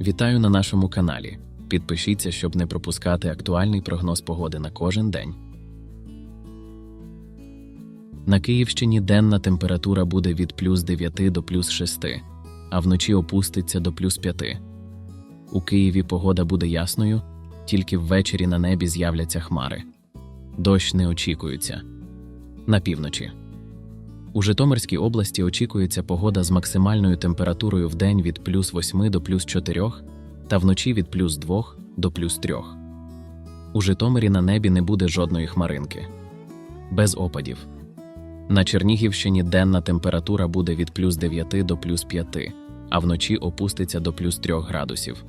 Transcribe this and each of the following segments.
Вітаю на нашому каналі. Підпишіться, щоб не пропускати актуальний прогноз погоди на кожен день. На Київщині денна температура буде від плюс 9 до плюс 6, а вночі опуститься до плюс 5. У Києві погода буде ясною, тільки ввечері на небі з'являться хмари. Дощ не очікується. На півночі. У Житомирській області очікується погода з максимальною температурою в день від плюс 8 до плюс 4 та вночі від плюс 2 до плюс 3. У Житомирі на небі не буде жодної хмаринки. Без опадів. На Чернігівщині денна температура буде від плюс 9 до плюс 5, а вночі опуститься до плюс 3 градусів.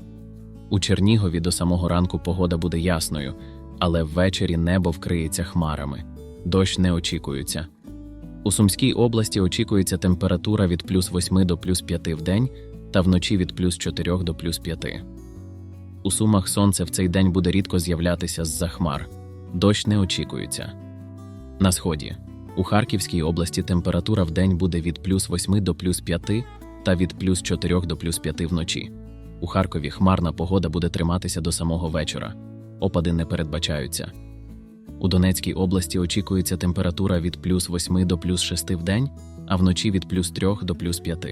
У Чернігові до самого ранку погода буде ясною, але ввечері небо вкриється хмарами. Дощ не очікується. У Сумській області очікується температура від плюс 8 до плюс 5 в день та вночі від плюс 4 до плюс 5. У Сумах сонце в цей день буде рідко з'являтися з-за хмар. Дощ не очікується. На сході. У Харківській області температура в день буде від плюс 8 до плюс 5 та від плюс 4 до плюс 5 вночі. У Харкові хмарна погода буде триматися до самого вечора. Опади не передбачаються. У Донецькій області очікується температура від плюс 8 до плюс 6 в день, а вночі від плюс 3 до плюс 5.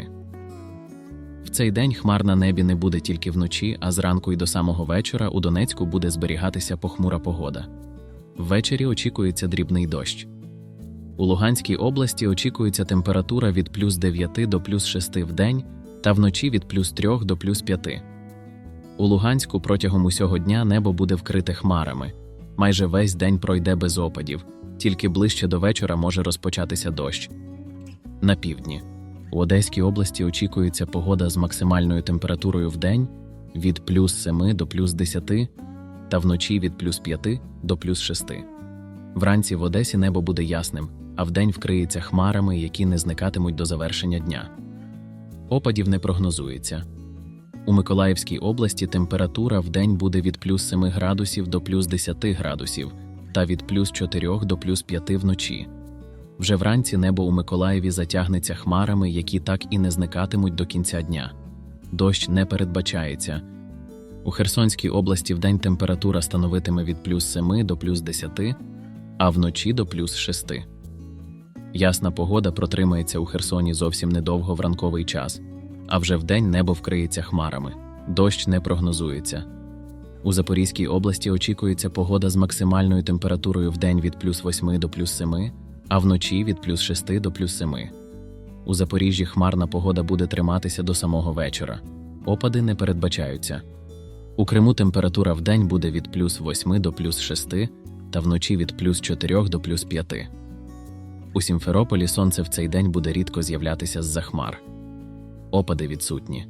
В цей день хмар на небі не буде тільки вночі, а зранку і до самого вечора у Донецьку буде зберігатися похмура погода. Ввечері очікується дрібний дощ. У Луганській області очікується температура від плюс 9 до плюс 6 в день та вночі від плюс 3 до плюс 5. У Луганську протягом усього дня небо буде вкрите хмарами. Майже весь день пройде без опадів, тільки ближче до вечора може розпочатися дощ. На півдні. У Одеській області очікується погода з максимальною температурою в день від плюс 7 до плюс 10 та вночі від плюс 5 до плюс 6. Вранці в Одесі небо буде ясним, а вдень вкриється хмарами, які не зникатимуть до завершення дня. Опадів не прогнозується. У Миколаївській області температура в день буде від плюс 7 градусів до плюс 10 градусів та від плюс 4 до плюс 5 вночі. Вже вранці небо у Миколаєві затягнеться хмарами, які так і не зникатимуть до кінця дня. Дощ не передбачається. У Херсонській області вдень температура становитиме від плюс 7 до плюс 10, а вночі до плюс 6. Ясна погода протримається у Херсоні зовсім недовго в ранковий час, а вже вдень небо вкриється хмарами. Дощ не прогнозується. У Запорізькій області очікується погода з максимальною температурою в день від плюс 8 до плюс 7, а вночі від плюс 6 до плюс 7. У Запоріжжі хмарна погода буде триматися до самого вечора. Опади не передбачаються. У Криму температура в буде від плюс 8 до плюс 6 та вночі від плюс 4 до плюс 5. У Сімферополі сонце в цей день буде рідко з'являтися з-за хмар. Опади відсутні.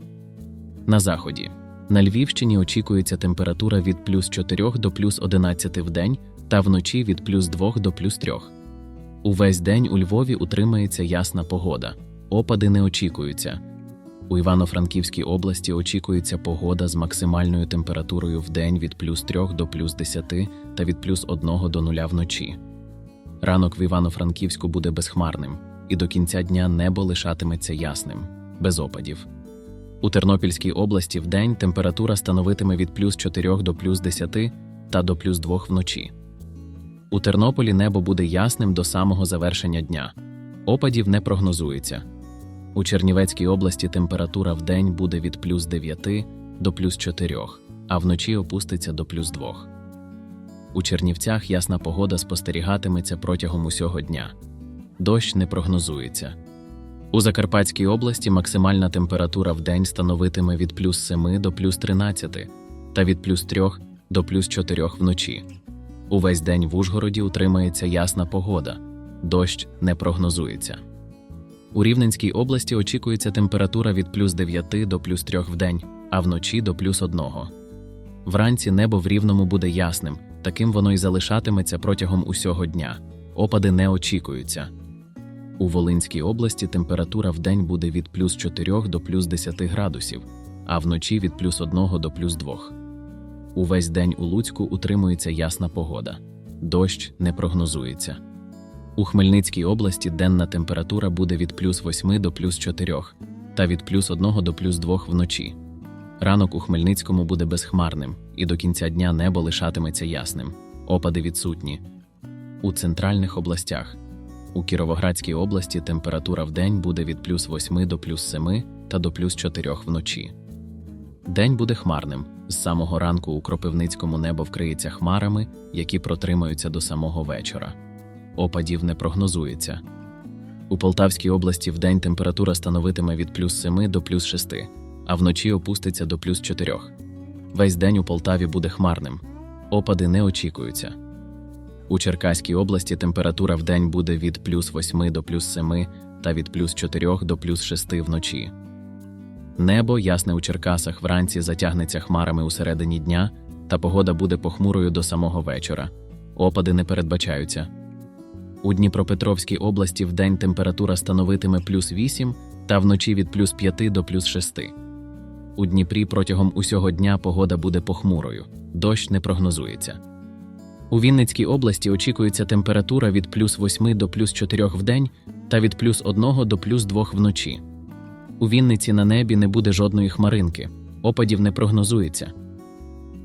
На заході. На Львівщині очікується температура від плюс 4 до плюс 11 в день та вночі від плюс 2 до плюс 3. Увесь день у Львові утримається ясна погода. Опади не очікуються. У Івано-Франківській області очікується погода з максимальною температурою в день від плюс 3 до плюс 10 та від плюс 1 до 0 вночі. Ранок в Івано-Франківську буде безхмарним, і до кінця дня небо лишатиметься ясним, без опадів. У Тернопільській області вдень температура становитиме від плюс 4 до плюс 10 та до плюс 2 вночі. У Тернополі небо буде ясним до самого завершення дня. Опадів не прогнозується. У Чернівецькій області температура вдень буде від плюс 9 до плюс 4, а вночі опуститься до плюс 2. У Чернівцях ясна погода спостерігатиметься протягом усього дня. Дощ не прогнозується. У Закарпатській області максимальна температура в день становитиме від плюс 7 до плюс 13 та від плюс 3 до плюс 4 вночі. Увесь день в Ужгороді утримається ясна погода. Дощ не прогнозується. У Рівненській області очікується температура від плюс 9 до плюс 3 в день, а вночі до плюс 1. Вранці небо в Рівному буде ясним, таким воно й залишатиметься протягом усього дня. Опади не очікуються. У Волинській області температура в день буде від плюс 4 до плюс 10 градусів, а вночі від плюс 1 до плюс 2. Увесь день у Луцьку утримується ясна погода. Дощ не прогнозується. У Хмельницькій області денна температура буде від плюс 8 до плюс 4 та від плюс 1 до плюс 2 вночі. Ранок у Хмельницькому буде безхмарним, і до кінця дня небо лишатиметься ясним. Опади відсутні. У центральних областях. У Кіровоградській області температура в день буде від плюс 8 до плюс 7 та до плюс 4 вночі. День буде хмарним. З самого ранку у Кропивницькому небо вкриється хмарами, які протримаються до самого вечора. Опадів не прогнозується. У Полтавській області вдень температура становитиме від плюс 7 до плюс 6, а вночі опуститься до плюс 4. Весь день у Полтаві буде хмарним. Опади не очікуються. У Черкаській області температура вдень буде від плюс 8 до плюс 7 та від плюс 4 до плюс 6 вночі. Небо ясне у Черкасах вранці затягнеться хмарами у середині дня, та погода буде похмурою до самого вечора. Опади не передбачаються. У Дніпропетровській області вдень температура становитиме плюс 8 та вночі від плюс 5 до плюс 6. У Дніпрі протягом усього дня погода буде похмурою, дощ не прогнозується. У Вінницькій області очікується температура від плюс 8 до плюс 4 в день та від плюс 1 до плюс 2 вночі. У Вінниці на небі не буде жодної хмаринки, опадів не прогнозується.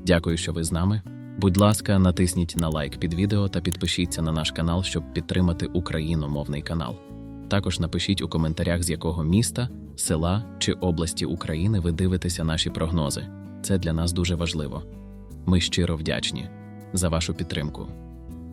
Дякую, що ви з нами. Будь ласка, натисніть на лайк під відео та підпишіться на наш канал, щоб підтримати україномовний канал. Також напишіть у коментарях, з якого міста, села чи області України ви дивитеся наші прогнози. Це для нас дуже важливо. Ми щиро вдячні за вашу підтримку.